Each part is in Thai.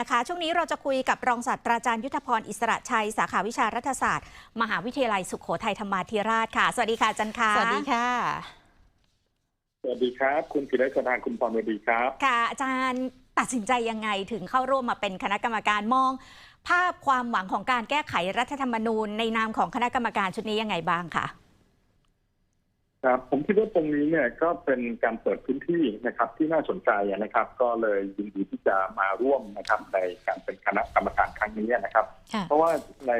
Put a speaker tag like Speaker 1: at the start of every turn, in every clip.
Speaker 1: นะคะช่วงนี้เราจะคุยกับรองศาสตราจารย์ยุทธพรอิสระชัย สาขาวิชารัฐศาสตร์ มหาวิทยาลัยสุขโขทัยธรรมาธิราชค่ะ สวัสดีค่ะอาจารย์คะ
Speaker 2: สวัสดีค่ะ
Speaker 3: สวัสดีครับ คุณกิรติดาคุณพรวดีครับ
Speaker 1: ค่ะ อาจารย์ตัดสินใจยังไงถึงเข้าร่วมมาเป็นคณะกรรมการมอง ภาพความหวังของการแก้ไขรัฐธรรมนูญ ในนามของคณะกรรมการชุดนี้ยังไงบ้างคะ
Speaker 3: ครับผมคิดว่าตรงนี้เนี่ยก็เป็นการเปิดพื้นที่นะครับที่น่าสนใจนะครับ ก็เลยยินดีที่จะมาร่วมนะครับในการเป็นคณะกรรมการครั้งนี้นะครับ
Speaker 2: ค่ะ
Speaker 3: เพราะว่าใน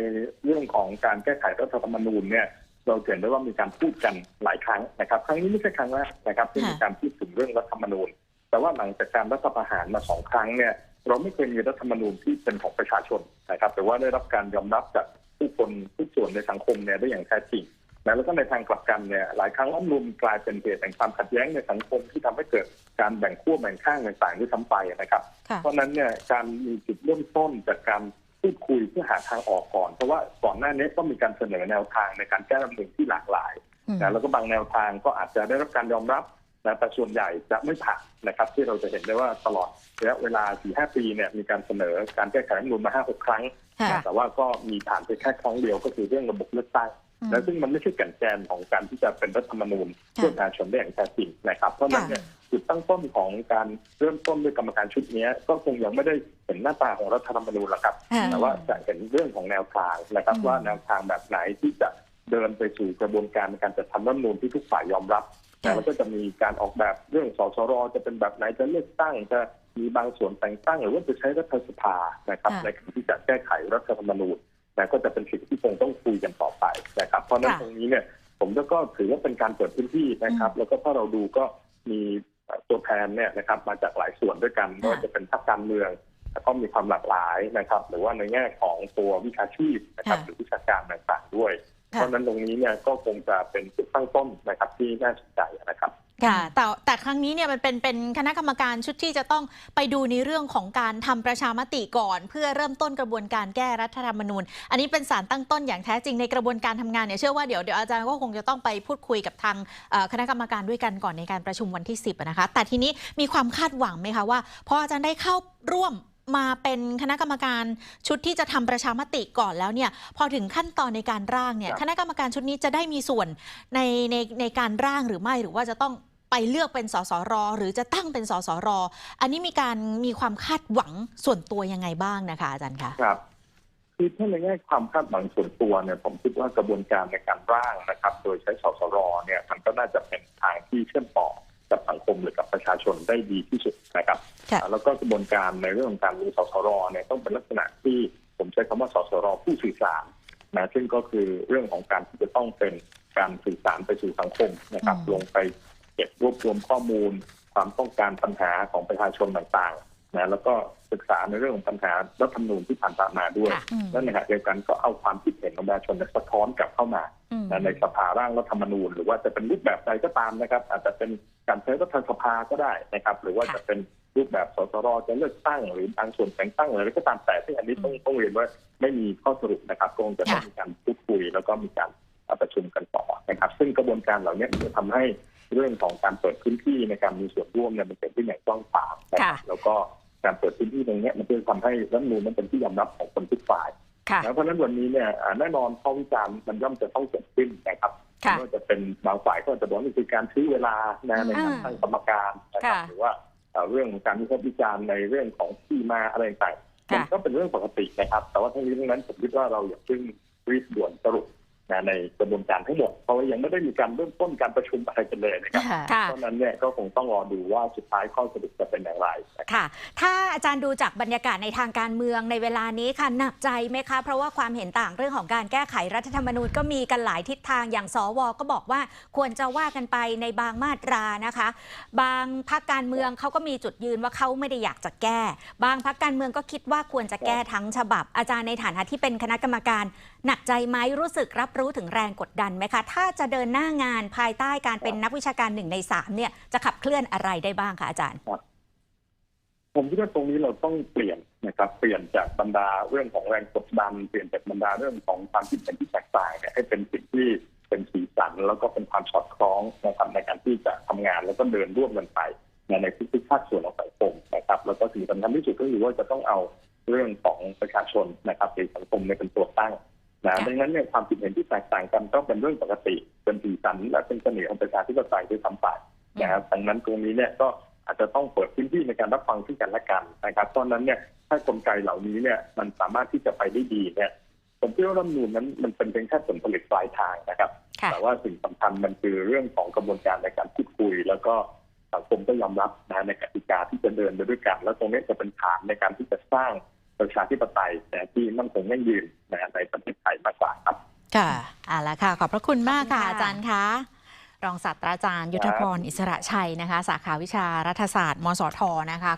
Speaker 3: เรื่องของการแก้ไขรัฐธรรมนูญเนี่ยเราเห็นได้ว่ามีการพูดกันหลายครั้งนะครับ ครั้งนี้ไม่ใช่ครั้งแรกนะครับที่มีการพูดถึงเรื่องรัฐธรรมนูญ แต่ว่าหลังจากการรัฐประหารมาสองครั้งเนี่ยเราไม่เคยมีรัฐธรรมนูญที่เป็นของประชาชนนะครับแต่ว่าได้รับการยอมรับจากผู้คนทุกส่วนในสังคมเนี่ยได้อย่างแท้จริง นะแล้วก็ในทางกลับกันเนี่ยหลายครั้งรัฐธรรมนูลกลายเป็นเหตุแห่งความขัดแย้งในสังคมที่ทำให้เกิดการแบ่งขั้วแบ่งข้างต่างๆด้วยซ้ำไปนะครับ
Speaker 2: ค่ะ
Speaker 3: เพราะฉะนั้นเนี่ยการมีจุดเริ่มต้นจากการพูดคุยเพื่อหาทางออกก่อน เพราะว่าก่อนหน้านี้ก็มีการเสนอแนวทางในการแก้รัฐธรรมนูญที่หลากหลาย
Speaker 2: อืม
Speaker 3: นะแล้วก็บางแนวทางก็อาจจะได้รับการยอมรับนะแต่ส่วนใหญ่จะไม่ผ่านนะครับ ที่เราจะเห็นได้ว่าตลอดระยะเวลา 4-5 ปีเนี่ยมีการเสนอการแก้ไขรัฐธรรมนูญมา 5-6 ครั้ง
Speaker 2: ค่ะ
Speaker 3: แต่ว่าก็มีผ่านไปแค่ครั้งเดียวก็คือเรื่องระบบเลือกตั้ง
Speaker 2: อืม
Speaker 3: และซึ่งมันไม่ใช่แก่นแกนของการที่จะเป็นรัฐธรรมนูญ
Speaker 2: ค่ะ
Speaker 3: เพื่อประชาชนได้อย่างแท้จริงนะครับเพราะฉะนั้นเนี่ยจุดตั้งต้นของการเริ่มต้นด้วยกรรมการชุดนี้ก็คงยังไม่ได้เห็นหน้าตาของรัฐธรรมนูญหรอกครับ
Speaker 2: ค่ะ
Speaker 3: แต่ว่าจะเห็นเรื่องของแนวทางนะครับ
Speaker 2: อืม
Speaker 3: ว่าแนวทางแบบไหนที่จะเดินไปสู่กระบวนการในการจัดทำรัฐธรรมนูญที่ทุกฝ่ายยอมรับ
Speaker 2: ค่ะ
Speaker 3: แล้วก็จะมีการออกแบบเรื่องสสรจะเป็นแบบไหนจะเลือกตั้งจะมีบางส่วนแต่งตั้งหรือว่าจะใช้รัฐสภานะครับในการที่จะแก้ไขรัฐธรรมนูญ นะก็จะเป็นสิ่งที่คงต้องคุยกันต่อไปนะครับเพราะฉะนั้น
Speaker 1: ค่ะ
Speaker 3: ตรงนี้เนี่ยผมก็ถือว่าเป็นการเปิดพื้นที่นะครับ แล้วก็ถ้าเราดูก็มีตัวแทนเนี่ยนะครับมาจากหลายส่วนด้วยกันไม่ว่าจะเป็นภาคการเมืองแล้วก็มีความหลากหลายนะครับ หรือว่าในแง่ของตัววิชาชีพนะครับ
Speaker 2: ค่ะ
Speaker 3: หรือวิชาการต่างๆด้วย เพ
Speaker 2: ค่ะ
Speaker 3: ราะฉะนั้นตรงนี้เนี่ยก็คงจะเป็นจุดตั้งต้นนะครับที่น่าสนใจนะครับ
Speaker 2: ค่ะแต่แต่ครั้งนี้เนี่ยมันเป็นเป็นคณะกรรมการชุดที่จะต้องไปดูในเรื่องของการทำประชามติก่อน เพื่อเริ่มต้นกระบวนการแก้รัฐธรรมนูญ อันนี้เป็นสารตั้งต้นอย่างแท้จริงในกระบวนการทำงานเนี่ยเชื่อว่าเดี๋ยวเดี๋ยวอาจารย์ก็คงจะต้องไปพูดคุยกับทางเอ่อคณะกรรมการด้วยกันก่อนในการประชุมวันที่ 10อะนะคะแต่ทีนี้มีความคาดหวังไหมคะว่าพออาจารย์ได้เข้าร่วมมาเป็นคณะกรรมการชุดที่จะทำประชามติก่อนแล้วเนี่ยพอถึงขั้นตอนในการร่างเนี่ย
Speaker 3: ครับ
Speaker 2: คณะกรรมการชุดนี้จะได้มีส่วนในในในการร่างหรือไม่หรือว่าจะต้อง ไปเลือกเป็นสสร หรือจะตั้งเป็นสสร อันนี้มีการมีความคาดหวังส่วนตัวยังไงบ้างนะคะอาจารย์คะ
Speaker 3: ครับคือถ้าในแง่ความคาดหวังส่วนตัวเนี่ยผมคิดว่ากระบวนการในการร่างนะครับ โดยใช้สสรเนี่ยมันก็น่าจะเป็นทางที่เชื่อมต่อกับสังคมหรือกับประชาชนได้ดีที่สุดนะครับ
Speaker 2: ค่ะ
Speaker 3: แล้วก็กระบวนการในเรื่องของการมีสสรเนี่ยต้องเป็นลักษณะที่ผมใช้คำว่าสสรผู้สื่อสารนะซึ่งก็คือเรื่องของการที่จะต้องเป็นการสื่อสารไปสู่สังคมนะครับ
Speaker 2: อืม
Speaker 3: ลงไปเก็บรวบรวมข้อมูล ความต้องการปัญหาของประชาชนต่างๆนะแล้วก็ศึกษาในเรื่องของปัญหารัฐธรรมนูญที่ผ่านมาด้วย
Speaker 1: ค่ะ
Speaker 2: อืม
Speaker 3: และในขณะเดียวกันก็เอาความคิดเห็นของประชาชนเนี่ยสะท้อนกลับเข้ามา
Speaker 2: อืม
Speaker 3: นะในสภาร่างรัฐธรรมนูญ หรือว่าจะเป็นรูปแบบใดก็ตามนะครับ อาจจะเป็นการใช้รัฐสภาก็ได้นะครับ หรือว่า
Speaker 1: ค่ะ
Speaker 3: จะเป็นรูปแบบสสรจะเลือกตั้งหรือบางส่วนแต่งตั้งอะไรก็ตามแต่ซึ่งอันนี้ต้องต้องเรียนว่าไม่มีข้อสรุปนะครับก็คงจะต้องมีการพูดคุย แล้วก็มีการประชุมกันต่อนะครับ ซึ่งกระบวนการเหล่านี้จะทำให้ เรื่องของการเปิดพื้นที่ในการมีส่วนร่วมเนี่ยมันเกิดขึ้นอย่างกว้างขวางนะครับ
Speaker 1: ค่ะ
Speaker 3: แล้วก็การเปิดพื้นที่ตรงเนี้ยมันจะทำให้รัฐธรรมนูญมันเป็นที่ยอมรับของคนทุกฝ่าย
Speaker 1: ค่ะ
Speaker 3: นะเพราะฉะนั้นวันนี้เนี่ยอ่าแน่นอนข้อวิจารณ์มันย่อมจะต้องเกิดขึ้นนะครับ
Speaker 1: ค่ะ
Speaker 3: ไม่ว่าจะเป็นบางฝ่ายก็จะบอกว่านี่คือการซื้อเวลานะในการ
Speaker 1: อ่า
Speaker 3: ตั้งกรรมการนะครับ
Speaker 1: ค่ะ
Speaker 3: หรือว่าเอ่อเรื่องของการวิพากษ์วิจารณ์ในเรื่องของที่มาอะไรต่างๆ
Speaker 1: ค่ะ
Speaker 3: มันก็เป็นเรื่องปกตินะครับ แต่ว่าทั้งนี้ทั้งนั้นผมคิดว่าเราอย่าเพิ่งรีบด่วนสรุป นะในกระบวนการทั้งหมดเพราะว่ายังไม่ได้มีการเริ่มต้นการประชุมอะไรกันเลยนะครับ
Speaker 2: ค่ะ
Speaker 1: ค่ะ
Speaker 3: เพราะฉะนั้นเนี่ยก็คงต้องรอดูว่าสุดท้ายข้อสรุปจะเป็นอย่างไรนะครับ
Speaker 1: ค่ะ ถ้าอาจารย์ดูจากบรรยากาศในทางการเมืองในเวลานี้ค่ะหนักใจไหมคะ เพราะว่าความเห็นต่างเรื่องของการแก้ไขรัฐธรรมนูญก็มีกันหลายทิศทางอย่างสวก็บอกว่าควรจะว่ากันไปในบางมาตรานะคะ บางพรรคการเมืองเขาก็มีจุดยืนว่าเขาไม่ได้อยากจะแก้ บางพรรคการเมืองก็คิดว่าควรจะแก้ทั้งฉบับ อาจารย์ในฐานะที่เป็นคณะกรรมการ หนักใจไหมรู้สึกรับรู้ถึงแรงกดดันไหมคะ ถ้าจะเดินหน้างานภายใต้การเป็นนักวิชาการหนึ่งในสามเนี่ยจะขับเคลื่อนอะไรได้บ้างคะอาจารย์
Speaker 3: ผมคิดว่าตรงนี้เราต้องเปลี่ยนนะครับ เปลี่ยนจากบรรดาเรื่องของแรงกดดัน เปลี่ยนจากบรรดาเรื่องของความคิดเห็นที่แตกต่างเนี่ยให้เป็นสิ่งที่เป็นสีสันแล้วก็เป็นความสอดคล้องนะครับในการที่จะทำงานแล้วก็เดินร่วมกันไปในในทุกๆภาคส่วนของสังคมนะครับ แล้วก็สิ่งสำคัญที่สุดก็คือว่าจะต้องเอาเรื่องของประชาชนนะครับในสังคมในเป็นตัวตั้ง นะ
Speaker 1: ค่ะ
Speaker 3: ดังนั้นเนี่ยความคิดเห็นที่แตกต่างกันก็เป็นเรื่องปกติเป็นสีสันและเป็นเสน่ห์ของประชาธิปไตยด้วยซ้ำไปนะครับดังนั้นตรงนี้เนี่ยก็อาจจะต้องเปิดพื้นที่ในการรับฟังซึ่งกันและกันนะครับเพราะฉะนั้นเนี่ยถ้ากลไกเหล่านี้เนี่ยมันสามารถที่จะไปได้ดีเนี่ยผมคิดว่ารัฐธรรมนูญนั้นมันเป็นเพียงแค่ผลผลิตปลายทางนะครับ
Speaker 1: ค่ะ
Speaker 3: แต่ว่าสิ่งสำคัญมันคือเรื่องของกระบวนการในการพูดคุย แล้วก็สังคมก็ยอมรับนะในกติกาที่จะเดินไปด้วยกัน แล้วตรงนี้จะเป็นฐานในการที่จะสร้าง ประชาธิปไตยนะที่มั่นคงยั่งยืนนะในประเทศไทยมากกว่าครับ
Speaker 2: ค่ะเอาละค่ะ ขอบพระคุณมากค่ะ
Speaker 1: ขอบคุณค่ะ
Speaker 2: อาจารย์คะรองศาสตราจารย์ยุทธพรอิสระชัยนะคะ สาขาวิชารัฐศาสตร์ มสทนะคะ